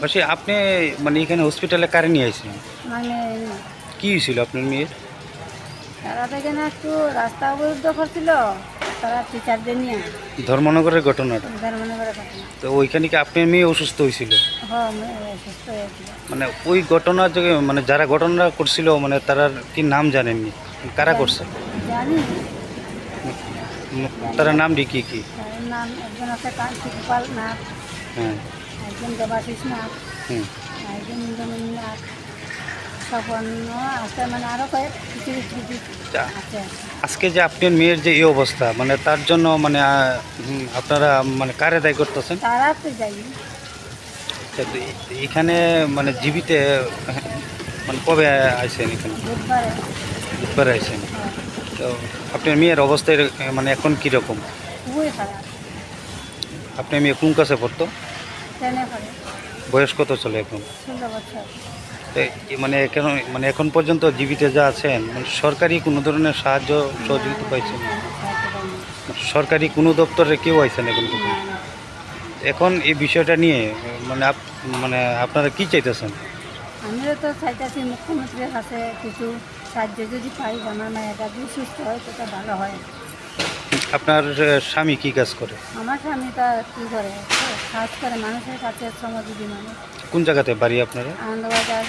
বসে আপনি মানে এখানে হসপিটালে কারে নিয়ে আসছেন মানে কি হয়েছিল আপনার মেয়ের? তারা এখানে একটু রাস্তা অবরুদ্ধ করছিল তারা নিয়ে। ধর্মনগরের ঘটনাটা? ধর্মনগরের ঘটনা। তো ওইখানে কি আপনার মেয়ে অসুস্থ হয়েছিল? মানে ওই ঘটনা যে মানে যারা ঘটনা করছিল মানে তারা কি নাম জানেননি? কারা করছে? জানি। তারা নাম কি কি? কি নাম একজন আছে কান্তি গোপাল নাথ হ্যাঁ। একজন দেবাশিস নাথ হুম। একজন ইন্দ্রমণি নাথ মানে আজকে যে আপনার মেয়ের যে এই অবস্থা মানে তার জন্য মানে আপনারা মানে কারে দায়ী করতেছেন? এখানে মানে জীবিতে মানে কবে আইসেন এখানে? বুধবারে। বুধবার আইসেন হ্যাঁ, তো আপনার মেয়ের অবস্থা মানে এখন কীরকম খুবই খারাপ। আপনার মেয়ে কোন কাছে পড়তো? বয়স কত চলে এখন? মানে কেন মানে এখন পর্যন্ত জীবিত যা আছেন মানে সরকারি কোনো ধরনের সাহায্য সহযোগিতা পাইছেন। সরকারি কোনো দপ্তরে কেউ আইছেন এখন। এখন এই বিষয়টা নিয়ে মানে মানে আপনারা কি চাইতেছেন? আমিও তো চাইতেছি মুখ্যমন্ত্রীর কাছে কিছু সাহায্য যদি পাই আমার মেয়েটা যদি সুস্থ হয় সেটা ভালো হয়। আপনার স্বামী কি কাজ করে? আমার স্বামী তা কি করে? কাজ করে মানুষের কাছে শ্রমজীবী মানুষ। কোন জায়গাতে? বাড়ি আপনারা? আনন্দবাজার।